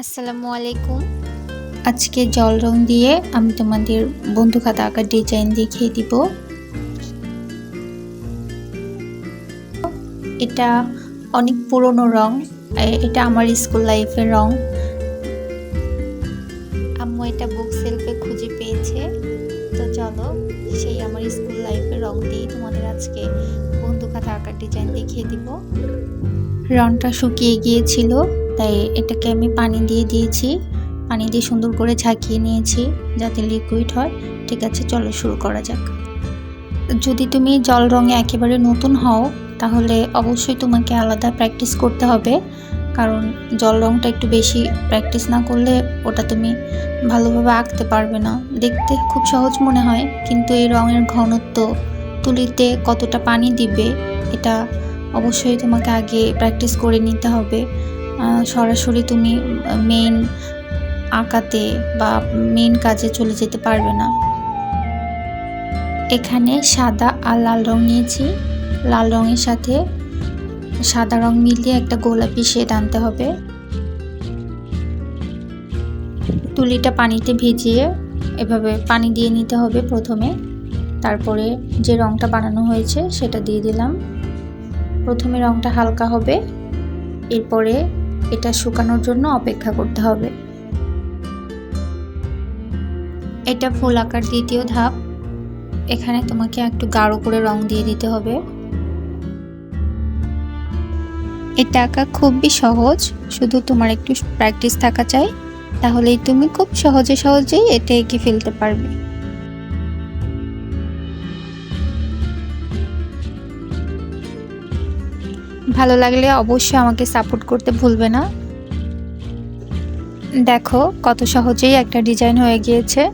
আসসালামু আলাইকুম। আজকে জল রং দিয়ে আমি তোমাদের বন্ধু খাতা আঁকার ডিজাইন দেখিয়ে দিব। এটা অনেক পুরনো রং এটা আমার স্কুল লাইফের রং। আম্মু এটা বুক সেলফে খুঁজে পেয়েছে। তো চলো, সেই আমার স্কুল লাইফের রং দিয়ে তোমাদের আজকে বন্ধু খাতা আঁকার ডিজাইন দেখিয়ে দিব। রংটা শুকিয়ে গিয়েছিল। তাই এটাকে আমি পানি দিয়ে দিয়েছি। পানি দিয়ে সুন্দর করে ঝাঁকিয়ে নিয়েছি যাতে লিকুইড হয়। ঠিক আছে, চলো শুরু করা যাক। যদি তুমি জল রঙে একেবারে নতুন হও, তাহলে অবশ্যই তোমাকে আলাদা প্র্যাকটিস করতে হবে। কারণ জল রঙটা একটু বেশি প্র্যাকটিস না করলে ওটা তুমি ভালোভাবে আঁকতে পারবে না। দেখতে খুব সহজ মনে হয়, কিন্তু এই রঙের ঘনত্ব তুলিতে কতটা পানি দিবে, এটা অবশ্যই তোমাকে আগে প্র্যাকটিস করে নিতে হবে। সরাসরি তুমি মেইন আঁকাতে বা মেইন কাজে চলে যেতে পারবে না। এখানে সাদা আর লাল রং নিয়েছি। লাল রঙের সাথে সাদা রং মিলিয়ে একটা গোলাপি শেড আনতে হবে। তুলিটা পানিতে ভিজিয়ে এভাবে পানি দিয়ে নিতে হবে প্রথমে। তারপরে যে রংটা বানানো হয়েছে সেটা দিয়ে দিলাম। প্রথমে রংটা হালকা হবে। এরপরে এটা শুকানোর জন্য অপেক্ষা করতে হবে। এটা ফুল আঁকার দ্বিতীয় ধাপ। এখানে তোমাকে একটু গাঢ় করে রং দিয়ে দিতে হবে। এটা আঁকা খুবই সহজ। শুধু তোমার একটু প্র্যাকটিস থাকা চাই। তাহলেই তুমি খুব সহজে সহজেই এটা এঁকে ফেলতে পারবে। ভালো লাগলে অবশ্যই আমাকে সাপোর্ট করতে ভুলবে না। দেখো, কত সহজেই একটা ডিজাইন হয়ে গিয়েছে।